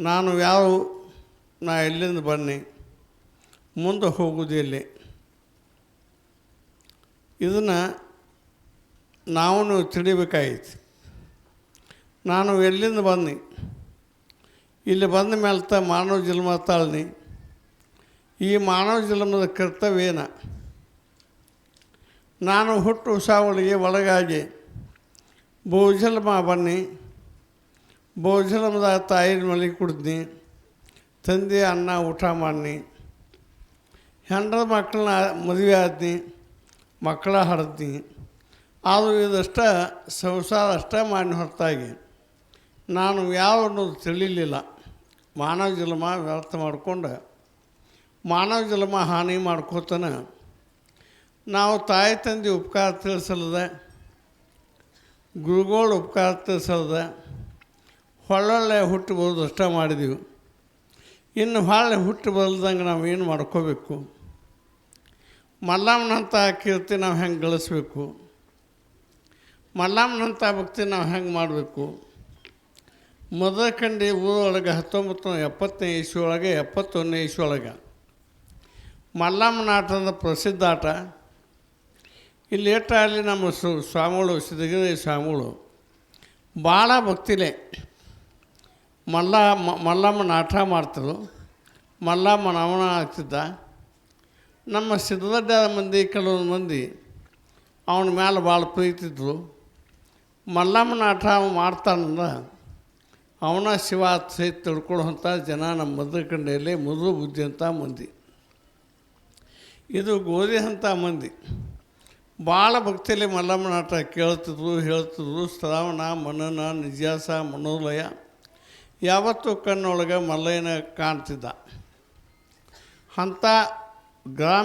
ನಾನು ಯಾರು? ನಾ ಎಲ್ಲಿಂದ ಬನ್ನಿ? ಮುಂದೆ ಹೋಗುವುದು ಎಲ್ಲಿ? ಇದನ್ನು ನಾವು ತಿಳಿಬೇಕಾಗಿತ್ತು ನಾನು ಎಲ್ಲಿಂದ ಬಂದು ಇಲ್ಲಿ ಬಂದ ಮೇಲೆ ತ ಮಾನವ ಜನ್ಮ ತಾಳ್ನಿ. ಈ ಮಾನವ ಜನ್ಮದ ಕರ್ತವ್ಯ ಏನ? ನಾನು ಹುಟ್ಟು ಸಾವಳಿಗೆ ಒಳಗಾಗಿ ಬಹುಜನ್ಮ ಬನ್ನಿ. ಬಹುಜನ್ಮದಾಗ ತಾಯಿನ ಮಲಿಗೆ ಕುಡಿದ್ನಿ. ತಂದೆ ಅನ್ನ ಊಟ ಮಾಡಿ ಹೆಂಡದ ಮಕ್ಕಳನ್ನ ಮದುವೆ ಆದ್ನಿ. ಮಕ್ಕಳ ಹರಿದ್ನಿ. ಆದರೂ ಇದಷ್ಟ, ಸಂಸಾರ ಅಷ್ಟೇ ಮಾಡಿ ಹೊರತಾಗಿ. ನಾನು ಯಾವ ಅನ್ನೋದು ತಿಳಿಲಿಲ್ಲ. ಮಾನವ ಜಲಮ ವ್ಯರ್ಥ ಮಾಡಿಕೊಂಡು. ಮಾನವ ಜಲಮ ಹಾನಿ ಮಾಡ್ಕೋತಾನ. ನಾವು ತಾಯಿ ತಂದೆ ಉಪಕಾರ ತಿಳಿಸಲ್ದ. ಗುರುಗಳು ಉಪಕಾರ ತಿಳಿಸಲ್ದ. ಹೊಳ್ಳೊಳ್ಳೆ ಹುಟ್ಟು ಬರೋದು ಅಷ್ಟ ಮಾಡಿದೀವಿ. ಇನ್ನು ಹೊಳ್ಳೆ ಹುಟ್ಟು ಬಲ್ದಂಗೆ ನಾವು ಏನು ಮಾಡ್ಕೋಬೇಕು? ಮಲ್ಲಮ್ಮನಂಥ ಕೀರ್ತಿ ನಾವು ಹೆಂಗೆ ಗಳಿಸ್ಬೇಕು? ಮಲ್ಲಮ್ಮನಂಥ ಭಕ್ತಿ ನಾವು ಹೆಂಗೆ ಮಾಡಬೇಕು? ಮೊದಲ ಕಂಡಿ ಊರೊಳಗೆ ಹತ್ತೊಂಬತ್ತು ಎಪ್ಪತ್ತನೇ ಇಸ್ವಿ ಒಳಗೆ ಎಪ್ಪತ್ತೊಂದನೇ ಇಸ್ವಿ ಒಳಗೆ. ಮಲ್ಲಮ್ಮನ ಆಟದ ಪ್ರಸಿದ್ಧ ಆಟ. ಇಲ್ಲಿ ಏಟಾಗಲಿ ನಮ್ಮ ಸು ಸ್ವಾಮಿಗಳು ಸಿದ್ಧಗಿರಿ ಸ್ವಾಮಿಗಳು. ಭಾಳ ಭಕ್ತಿಲೇ. ಮಲ್ಲ ಮ- ಮಲ್ಲಮ್ಮನ ಆಟ ಮಾಡ್ತಿದ್ರು ಮಲ್ಲಮ್ಮನ ಅವನ ಆಗ್ತಿದ್ದ ನಮ್ಮ ಸಿದ್ಧದಡ್ಡ ಮಂದಿ ಕೆಲವೊಂದು ಮಂದಿ ಅವನ ಮೇಲೆ ಭಾಳ ಪ್ರೀತಿದ್ರು ಮಲ್ಲಮ್ಮನ ಆಟ ಮಾಡ್ತಾನಂದ್ರೆ ಮಾಡ್ತಾನಂದ ಅವನ ಶಿವ ಸಹಿತ ತಿಳ್ಕೊಳ್ಳುವಂಥ ಜನ ನಮ್ಮ ಮಧುಕಂಡೆಯಲ್ಲಿ ಮೃದು ಬುದ್ಧಿ ಅಂತ ಮಂದಿ. ಇದು ಗೋಧಿ ಅಂತ ಮಂದಿ. ಭಾಳ ಭಕ್ತಿಯಲ್ಲಿ ಮಲ್ಲಮ್ಮ ಆಟ ಕೇಳ್ತಿದ್ರು, ಹೇಳ್ತಿದ್ರು ಶ್ರಾವಣ, ಮನನ, ನಿಜಾಸ, ಮನೋಲಯ. ಯಾವತ್ತೂ ಕಣ್ಣೊಳಗೆ ಮಲ್ಲಯ್ಯನ ಕಾಣ್ತಿದ್ದ. ಅಂಥ ಗ್ರಾಮ